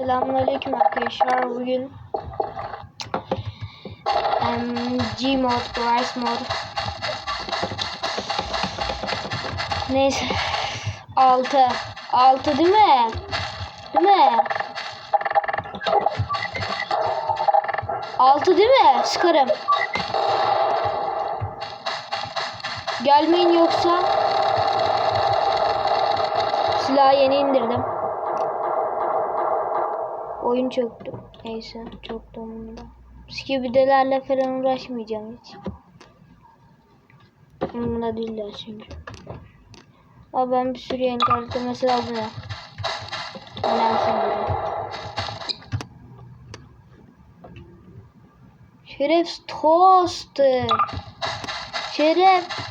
Selamünaleyküm arkadaşlar. Bugün em, G mod, Bryce mod. Neyse. 6. 6 değil mi? Değil mi? 6 değil mi? Sıkarım. Gelmeyin yoksa silahı yeni indirdim. Oyun çöktü. Neyse da umurumda. Skibidelerle falan uğraşmayacağım hiç. Umurumda değiller çünkü. Ama ben bir sürü kartı mesela bu ne? Önemsemiyorum. Şeref tost. Şeref.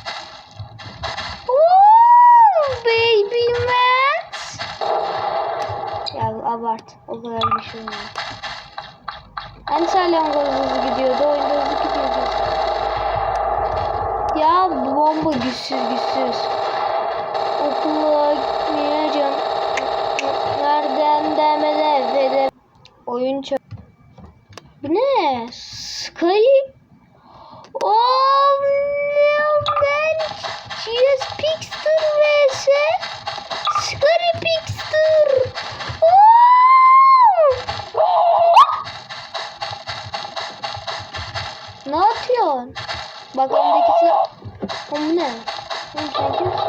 Abart. O kadar bir şey olmuyor. Hani salyangoz hızlı gidiyordu. Oyunda hızlı gidiyordu. Ya bomba güçsüz güçsüz. Okula gitmeyeceğim. Nereden demede fede. Oyun çok. Bu ne? Sky. Ne yapıyorsun? Bak öndeki. Oğlum bu ne? Sen kimsin?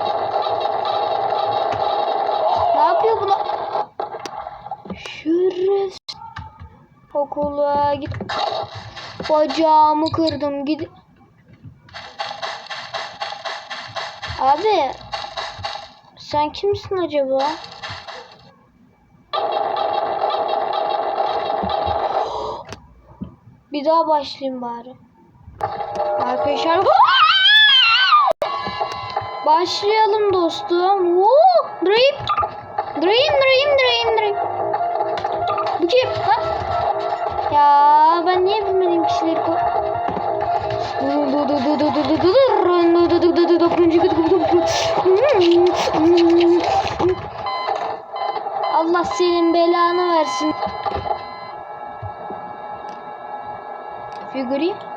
Ne yapıyor buna? Şeref. Okula git. Bacağımı kırdım. Gid. Abi. Sen kimsin acaba? Bir daha başlayayım bari. Arkadaşlar. Başlayalım dostum. Woo! Dream. Dream, dream, dream, dream. Bu kim? Ha? Ya ben niye bilmediğim kişileri ko... Allah senin belanı versin. Figürü.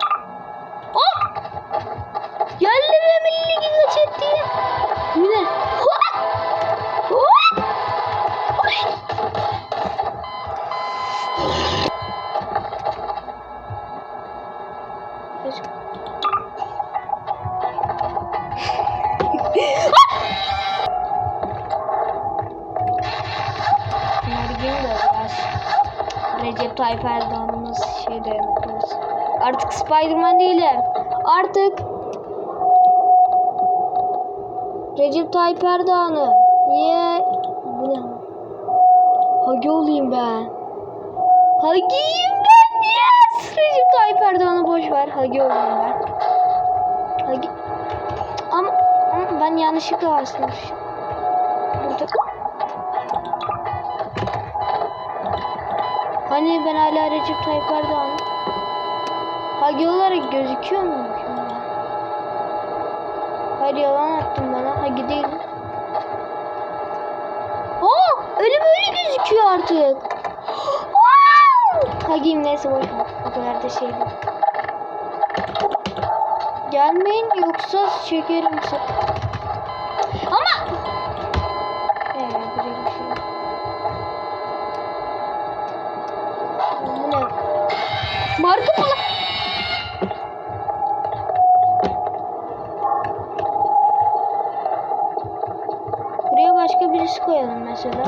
Spiderman değilim. Artık Recep Tayyip Erdoğan'ım. Niye? Bu ne? Hagi olayım ben. Hagi'yim ben. Yes! Recep Tayyip Erdoğan'ı boş ver. Hagi olayım ben. Hagi. Ama, ama ben yanlışlıkla basmışım. Burada. Hani ben hala Recep Tayyip Erdoğan. Hagi olarak gözüküyor mu? Hayır yalan attın bana. Hagi değil. Aa, öyle böyle gözüküyor artık. Wow! Hagi'yim neyse boş ver. O kadar da şey. Gelmeyin yoksa çekerim size. Başka birisi koyalım mesela.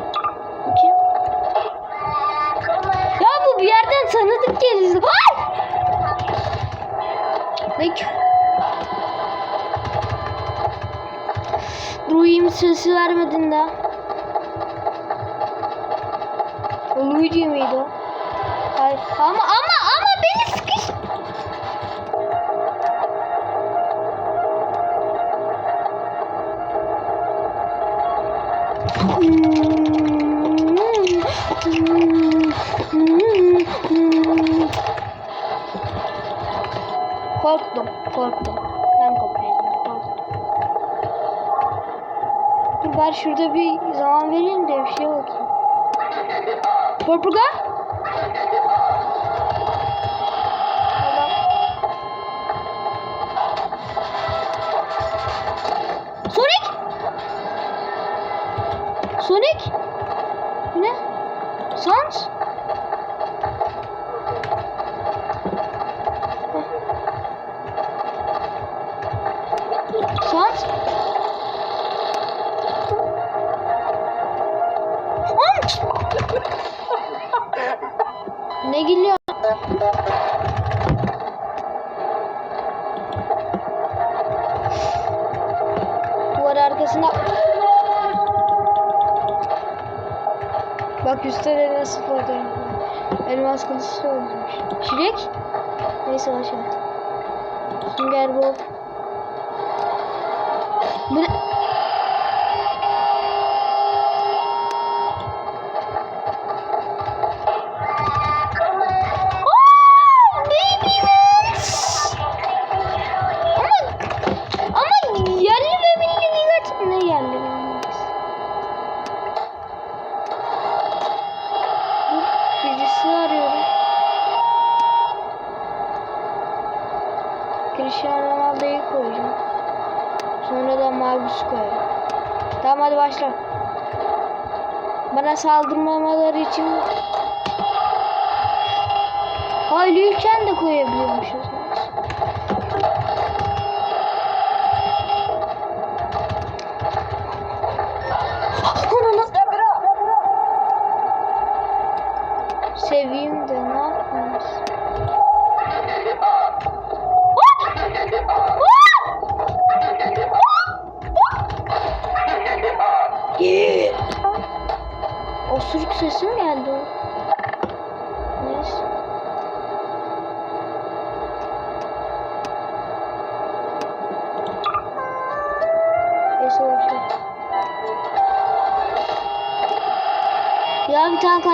Bu kim? Ya bu bir yerden tanıdık geliyor. Ay! Ne ki? Ruhim sesi vermedin. O Luigi miydi o? Hayır. Ama ama Korktum, korktum. Ben kopyalaydım, korktum. Dur bari şurada bir zaman vereyim de bir şeye bakayım. Purple Sonic. Ne? Sans. Fotoğraf var. Elmas kılıçlı olmuş. Şirek? Neyse aşağı. Sünger Bob. Bu ne? Cristiano Ronaldo'yu koyacağım. Sonra da Marcus koyarım. Tamam hadi başla. Bana saldırmamaları için Hayli ülken de koyabiliyormuşuz.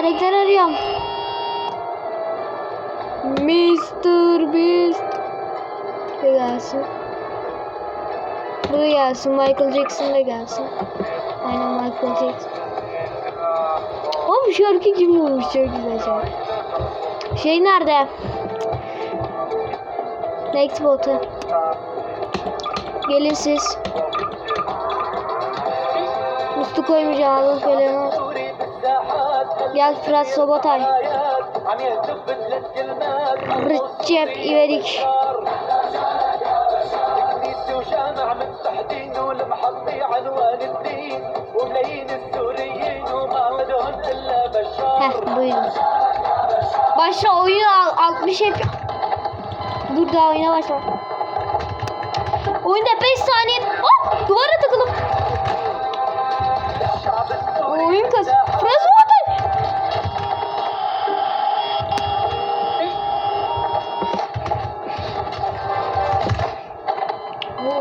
Karakter arıyorum. Mr. Beast. Bu gelsin. Bu gelsin. Michael Jackson da gelsin. Aynen Michael Jackson. Bu şarkı kim bulmuş? Çok güzel şarkı. Şey nerede? Next botu. Gelin siz. Mustu koymayacağım. Allah belanı. Gel Fırat Sobotay. Recep İvedik. Heh buyurun. Başla oyun 60 hep. Dur daha oyuna başla. Oyunda 5 saniye. Hop duvara takılıp. Oyun kas. Fırat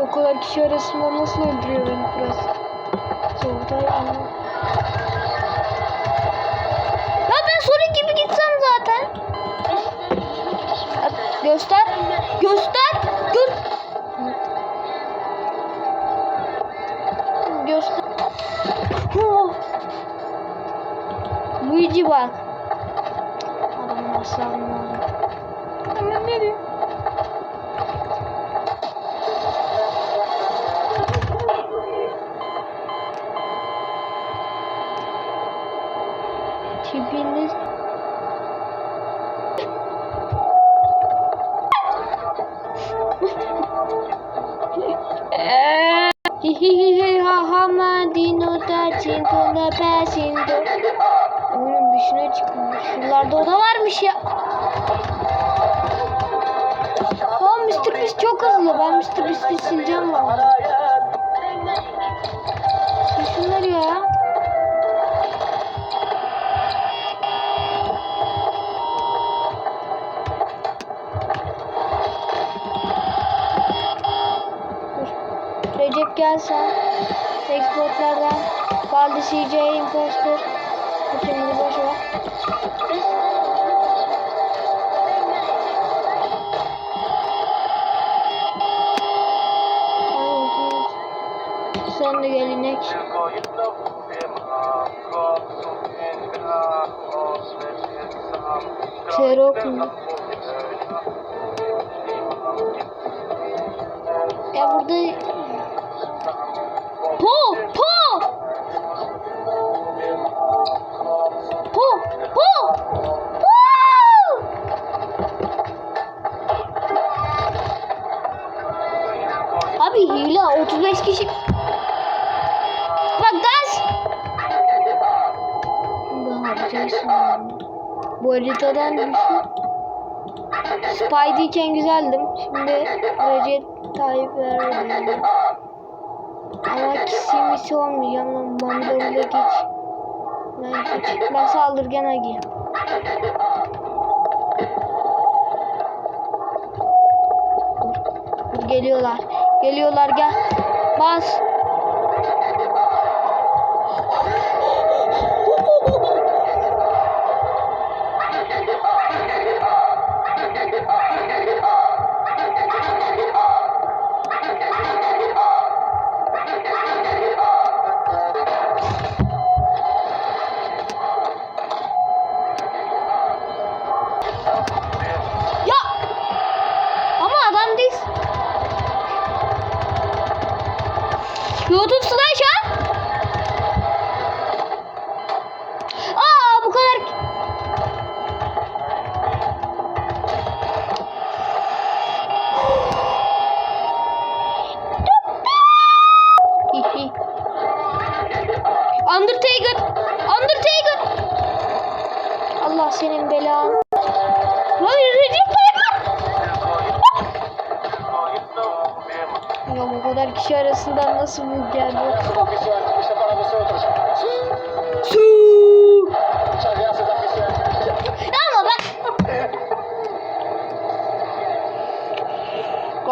o kadar kişi arasında nasıl öldürüyor beni Fırat? Sobotay anlamadım. Ya ben Sonic gibi gitsem zaten. Göster. Göster. Gö Göster. Oh. Luigi bak. Adamın aslanı Kesileceğim lan. Kesinler ya. Recep gelsen exportlardan Baldi CJ Imposter Şimdi boş ver. Buradan da gelinek. Çerok mu? Ya e, burada... Po! Po! Po! Po! Po! Abi hile 35 kişi... Ne yapacaksın? Bu haritadan düşün. Spidey iken güzeldim. Şimdi Recep Tayyip Erdoğan. Ama kisimisi olmayacağım lan. Bile geç. Ben geç. Ben saldırgan agi. Geliyorlar. Geliyorlar gel. Bas.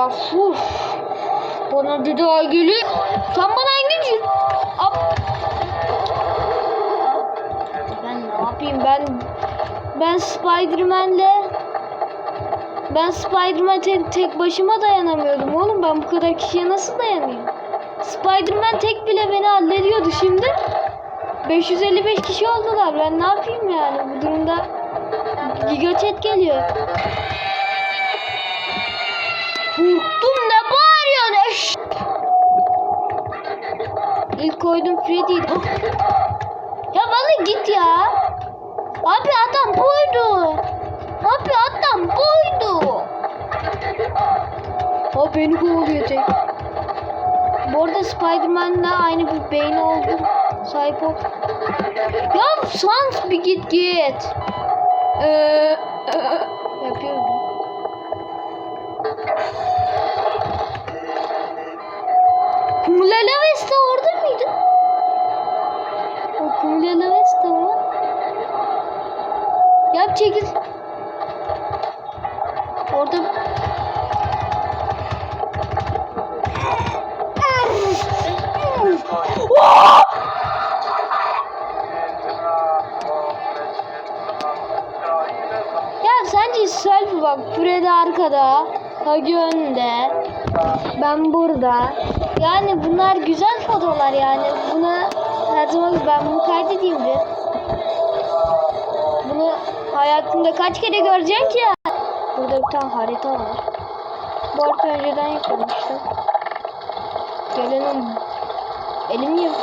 Gafur. Bana bir daha gelir. Sen bana? Ab- Ben ne yapayım ben... Ben Spiderman'le... Ben Spiderman tek, tek başıma dayanamıyordum oğlum. Ben bu kadar kişiye nasıl dayanayım? Spiderman tek bile beni hallediyordu şimdi. 555 kişi oldular. Ben ne yapayım yani bu durumda? Giga geliyor. Freddy'ydi. Oh. Ya vallahi git ya. Abi adam buydu. Abi adam buydu. O beni kovalıyor tek. Bu arada Spider-Man'la aynı bir beyni oldum. Sahip ol. Ya sans bir git git. Ee, e, yapıyorum. Yap çekil. Orada Ya sence selfie bak Fred arkada, Hagi önde, ben burada. Yani bunlar güzel fotolar yani. Buna her zaman ben bunu kaydedeyim bir. Bunu hayatımda kaç kere göreceksin ki ya? Burada bir tane harita var. Bu harita önceden yapılmıştı. Gelelim. Elim yok.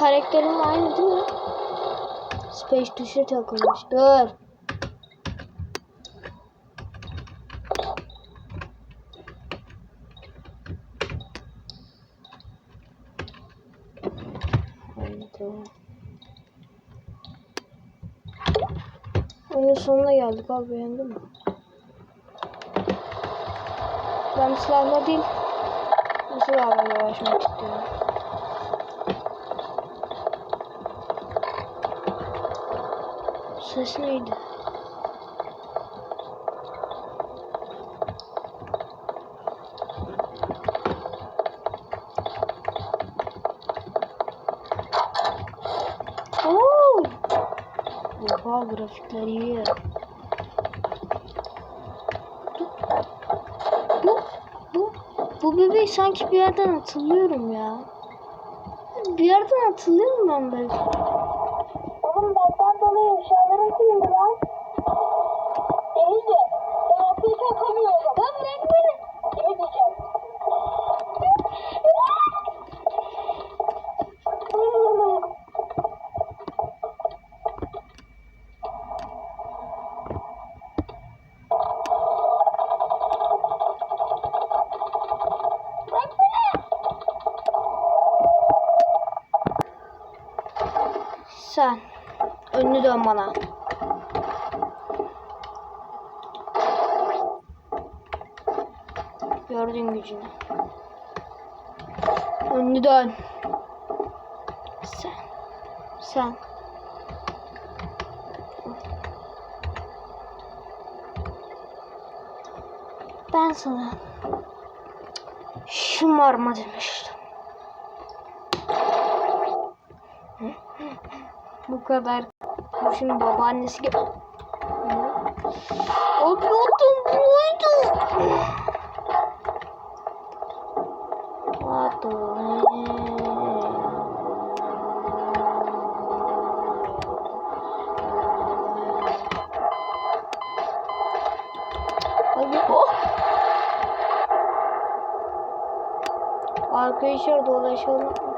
Karakterim aynı değil mi? Space tuşu takılmış. Dur. Tamam. Oyunun sonuna geldik abi beğendin mi? Ben silahla değil bu silahla uğraşmak istiyorum. Ses neydi? Oo! Oha grafikler iyi. Bu, bu, bu bebeği sanki bir yerden hatırlıyorum ya. Bir yerden hatırlıyorum ben böyle. Sen. Önünü dön bana. Gördün gücünü. Önünü dön. Sen. Sen. Ben sana şımarma demiştim. Bu kadar. Şimdi babaannesi gel. Yapıyordum buydu. Hadi oh. Arkadaşlar dolaşalım.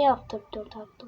Ben